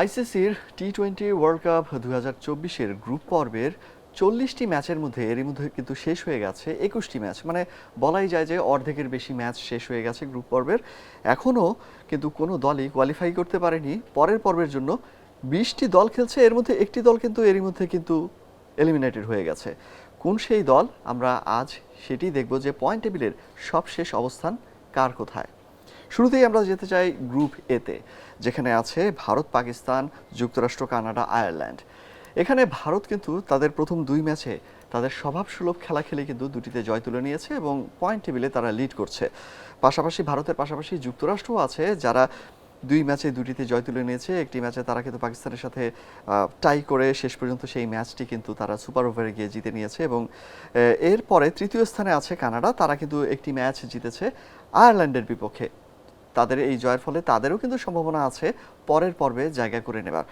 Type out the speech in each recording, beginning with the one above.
আইসিসির T twenty world cup দু হাজার চব্বিশের গ্রুপ পর্বের চল্লিশটি ম্যাচের মধ্যে এরই মধ্যে কিন্তু শেষ হয়ে গেছে, একুশটি ম্যাচ। মানে বলাই যায় যে অর্ধেকের বেশি ম্যাচ শেষ হয়ে গেছে গ্রুপ পর্বের। এখনও কিন্তু কোনো দলই কোয়ালিফাই করতে পারেনি। পরের পর্বের জন্য বিশটি দল খেলছে, এর মধ্যে একটি দল কিন্তু এরই মধ্যে কিন্তু এলিমিনেটেড হয়ে গেছে। কোন সেই দল? আমরা আজ সেটি দেখব যে পয়েন্ট টেবিলের সবশেষ অবস্থান কার কোথায়? শুরুতেই আমরা যেতে চাই গ্রুপ এতে যেখানে আছে ভারত, পাকিস্তান, যুক্তরাষ্ট্র, কানাডা, আয়ারল্যান্ড। এখানে ভারত কিন্তু তাদের প্রথম দুই ম্যাচে তাদের স্বভাবসুলভ খেলা খেলে কিন্তু দুটিতে জয় তুলে নিয়েছে এবং পয়েন্ট টেবিলে তারা লিড করছে। পাশাপাশি ভারতের পাশাপাশি যুক্তরাষ্ট্রও আছে, যারা দুই ম্যাচে দুটিতে জয় তুলে নিয়েছে। একটি ম্যাচে তারা কিন্তু পাকিস্তানের সাথে টাই করে শেষ পর্যন্ত সেই ম্যাচটি কিন্তু তারা সুপার ওভারে গিয়ে জিতে নিয়েছে এবং এরপরে তৃতীয় স্থানে আছে কানাডা। তারা কিন্তু একটি ম্যাচ জিতেছে আয়ারল্যান্ডের বিপক্ষে। তাদের এই জয়ের ফলে তাদেরও কিন্তু সম্ভাবনা আছে পরের পর্বে জায়গা করে নেবার।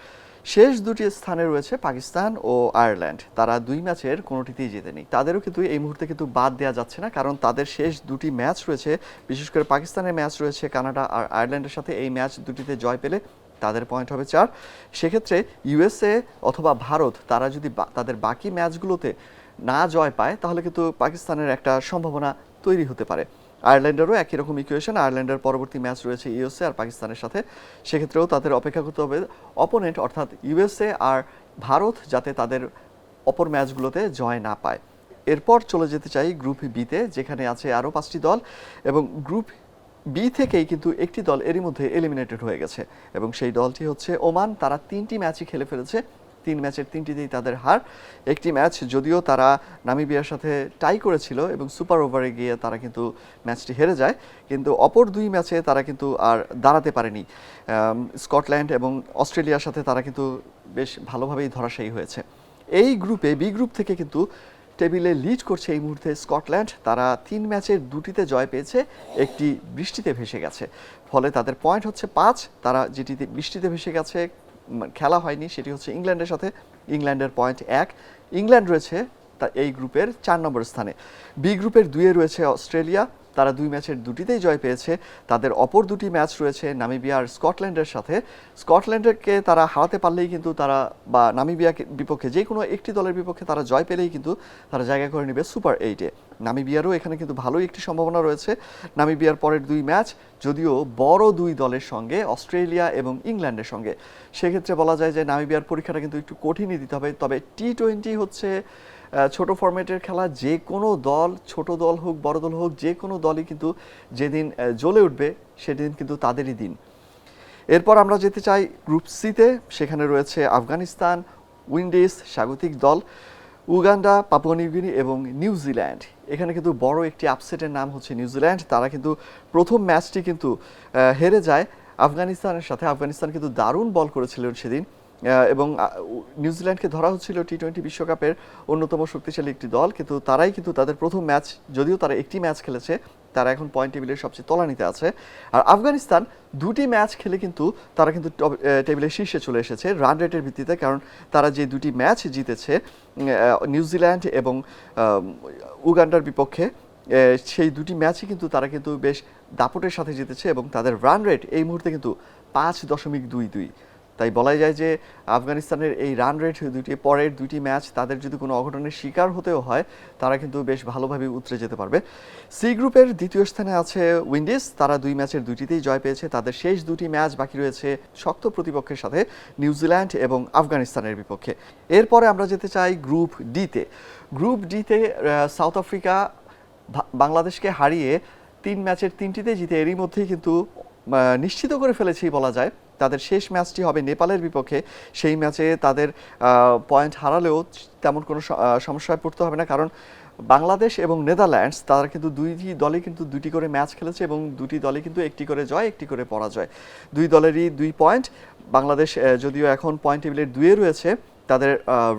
শেষ দুটি স্থানে রয়েছে পাকিস্তান ও আয়ারল্যান্ড। তারা দুই ম্যাচের কোনোটিতেই জেতেনি। তাদেরও কিন্তু এই মুহূর্তে কিন্তু বাদ দেওয়া যাচ্ছে না, কারণ তাদের শেষ দুটি ম্যাচ রয়েছে, বিশেষ করে পাকিস্তানের ম্যাচ রয়েছে কানাডা আর আয়ারল্যান্ডের সাথে। এই ম্যাচ দুটিতে জয় পেলে তাদের পয়েন্ট হবে চার। সেক্ষেত্রে ইউএসএ অথবা ভারত, তারা যদি তাদের বাকি ম্যাচগুলোতে না জয় পায়, তাহলে কিন্তু পাকিস্তানের একটা সম্ভাবনা তৈরি হতে পারে। আয়ারল্যান্ডেরও একই রকম ইকুয়েশন আয়ারল্যান্ডের পরবর্তী ম্যাচ রয়েছে ইউএসএ আর পাকিস্তানের সাথে। সেক্ষেত্রেও তাদের অপেক্ষা করতে হবে অপোনেন্ট অর্থাৎ ইউএসএ আর ভারত, যাতে তাদের অপর ম্যাচগুলোতে জয় না পায়। এরপর চলে যেতে চাই গ্রুপ বিতে যেখানে আছে আরও পাঁচটি দল এবং গ্রুপ বি থেকেই কিন্তু একটি দল এরই মধ্যে এলিমিনেটেড হয়ে গেছে। এবং সেই দলটি হচ্ছে ওমান, তারা তিনটি ম্যাচই খেলে ফেলেছে। তিন ম্যাচের তিনটিতেই তাদের হার। একটি ম্যাচ যদিও তারা নামিবিয়ার সাথে টাই করেছিল এবং সুপার ওভারে গিয়ে তারা কিন্তু ম্যাচটি হেরে যায়, কিন্তু অপর দুই ম্যাচে তারা কিন্তু আর দাঁড়াতে পারেনি। স্কটল্যান্ড এবং অস্ট্রেলিয়ার সাথে তারা কিন্তু বেশ ভালোভাবেই ধরাশায়ী হয়েছে। এই গ্রুপে, বি গ্রুপ থেকে কিন্তু টেবিলে লিড করছে এই মুহূর্তে স্কটল্যান্ড। তারা তিন ম্যাচের দুটিতে জয় পেয়েছে, একটি বৃষ্টিতে ভেসে গেছে। ফলে তাদের পয়েন্ট হচ্ছে পাঁচ, তারা যেটিতে বৃষ্টিতে ভেসে গেছে খেলা হয়নি, সেটি হচ্ছে ইংল্যান্ডের সাথে ইংল্যান্ডের পয়েন্ট এক। ইংল্যান্ড রয়েছে তা এই গ্রুপের চার নম্বর স্থানে। বি গ্রুপের দুয়ে রয়েছে অস্ট্রেলিয়া। তারা দুই ম্যাচের দুটিতেই জয় পেয়েছে। তাদের অপর দুটি ম্যাচ রয়েছে নামিবিয়া আর স্কটল্যান্ডের সাথে। স্কটল্যান্ডকে তারা হারাতে পারলেই কিন্তু তারা বা নামিবিয়াকে বিপক্ষে যে কোনো একটি দলের বিপক্ষে তারা জয় পেলেই কিন্তু তারা জায়গা করে নেবে সুপার এইটে নামিবিয়ারও এখানে কিন্তু ভালোই একটি সম্ভাবনা রয়েছে। নামিবিয়ার পরের দুই ম্যাচ যদিও বড় দুই দলের সঙ্গে, অস্ট্রেলিয়া এবং ইংল্যান্ডের সঙ্গে। সেক্ষেত্রে বলা যায় যে, নামিবিয়ার পরীক্ষাটা কিন্তু একটু কঠিনই দিতে হবে। তবে টি টোয়েন্টি হচ্ছে ছোট ফরম্যাটের খেলা, যে কোনো দল, ছোট দল হোক, বড় দল হোক, যে কোনো দলই কিন্তু যেদিন জ্বলে উঠবে, সেদিন কিন্তু তাদেরই দিন। এরপর আমরা যেতে চাই গ্রুপ সিতে সেখানে রয়েছে আফগানিস্তান উইন্ডিজ স্বাগতিক দল, উগান্ডা পাপুয়া নিউগিনি এবং নিউজিল্যান্ড এখানে কিন্তু বড় একটি আপসেটের নাম হচ্ছে নিউজিল্যান্ড তারা কিন্তু প্রথম ম্যাচটি কিন্তু হেরে যায় আফগানিস্তানের সাথে। আফগানিস্তান কিন্তু দারুণ বল করেছিল সেদিন। এবং নিউজিল্যান্ডকে ধরা হচ্ছিল টি টোয়েন্টি বিশ্বকাপের অন্যতম শক্তিশালী একটি দল, কিন্তু তারাই কিন্তু তাদের প্রথম ম্যাচ, যদিও তারা একটি ম্যাচ খেলেছে, তারা এখন পয়েন্ট টেবিলের সবচেয়ে তলানিতে আছে। আর আফগানিস্তান দুটি ম্যাচ খেলে কিন্তু তারা কিন্তু টেবিলের শীর্ষে চলে এসেছে রান রেটের ভিত্তিতে, কারণ তারা যে দুটি ম্যাচ জিতেছে নিউজিল্যান্ড এবং উগান্ডার বিপক্ষে সেই দুটি ম্যাচই কিন্তু তারা কিন্তু বেশ দাপটের সাথে জিতেছে এবং তাদের রান রেট এই মুহূর্তে কিন্তু পাঁচ দশমিক দুই দুই। তাই বলাই যায় যে আফগানিস্তানের এই রান রেট দুটি পরের দুটি ম্যাচ তাদের যদি কোনো অঘটনের শিকার হতেও হয়, তারা কিন্তু বেশ ভালোভাবে উতরে যেতে পারবে। সি গ্রুপের দ্বিতীয় স্থানে আছে উইন্ডিজ তারা দুই ম্যাচের দুটিতেই জয় পেয়েছে। তাদের শেষ দুটি ম্যাচ বাকি রয়েছে শক্ত প্রতিপক্ষের সাথে নিউজিল্যান্ড এবং আফগানিস্তানের বিপক্ষে। এরপরে আমরা যেতে চাই গ্রুপ ডিতে গ্রুপ ডিতে সাউথ আফ্রিকা বাংলাদেশকে হারিয়ে তিন ম্যাচের তিনটিতে জিতে এরই মধ্যেই কিন্তু নিশ্চিত করে ফেলেছি বলা যায়। তাদের শেষ ম্যাচটি হবে নেপালের বিপক্ষে। সেই ম্যাচে তাদের পয়েন্ট হারালেও তেমন কোনো সমস্যায় পড়তে হবে না। কারণ বাংলাদেশ এবং নেদারল্যান্ডস তারা কিন্তু দুইটি দলই কিন্তু দুটি করে ম্যাচ খেলেছে এবং দুটি দলই কিন্তু একটি করে জয়, একটি করে পরাজয়। দুই দলেরই দুই পয়েন্ট বাংলাদেশ যদিও এখন পয়েন্ট টেবিলের দুয়ে রয়েছে তাদের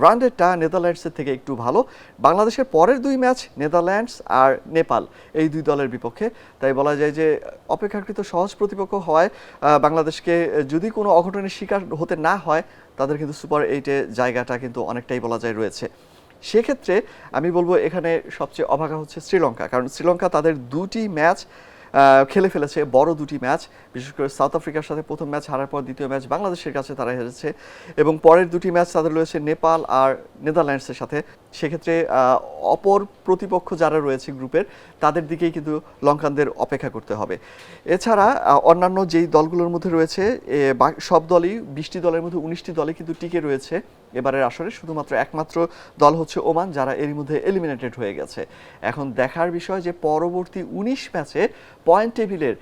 রান রেটটা নেদারল্যান্ডসের থেকে একটু ভালো। বাংলাদেশের পরের দুই ম্যাচ নেদারল্যান্ডস আর নেপাল, এই দুই দলের বিপক্ষে। তাই বলা যায় যে, অপেক্ষাকৃত সহজ প্রতিপক্ষ হওয়ায় বাংলাদেশকে যদি কোনো অঘটনের শিকার হতে না হয়, তাদের কিন্তু সুপার এইটে জায়গাটা কিন্তু অনেকটাই বলা যায় রয়েছে। সেক্ষেত্রে আমি বলব এখানে সবচেয়ে অভাগা হচ্ছে শ্রীলঙ্কা, কারণ শ্রীলঙ্কা তাদের দুটি ম্যাচ খেলে ফেলেছে বড় দুটি ম্যাচ, বিশেষ করে সাউথ আফ্রিকার সাথে প্রথম ম্যাচ হারার পর দ্বিতীয় ম্যাচ বাংলাদেশের কাছে তারা হেরেছে। এবং পরের দুটি ম্যাচ তাদের রয়েছে নেপাল আর নেদারল্যান্ডসের সাথে। সেক্ষেত্রে অপর প্রতিপক্ষ যারা রয়েছে গ্রুপের, তাদের দিকেই কিন্তু লঙ্কানদের অপেক্ষা করতে হবে। এছাড়া অন্যান্য যেই দলগুলোর মধ্যে রয়েছে সব দলই, বিশটি দলের মধ্যে উনিশটি দলে কিন্তু টিকে রয়েছে এবারের আসরে। শুধুমাত্র একমাত্র দল হচ্ছে ওমান, যারা এরই মধ্যে এলিমিনেটেড হয়ে গেছে। এখন দেখার বিষয় যে, পরবর্তী উনিশ ম্যাচে পয়েন্ট টেবিলের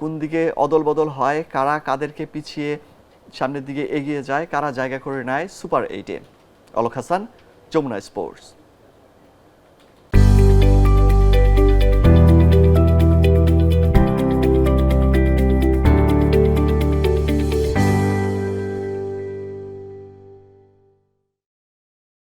কোন দিকে অদল বদল হয়, কারা কাদেরকে পিছিয়ে সামনের দিকে এগিয়ে যায়, কারা জায়গা করে নেয় সুপার এইটে অলক হাসান Jomna Sports.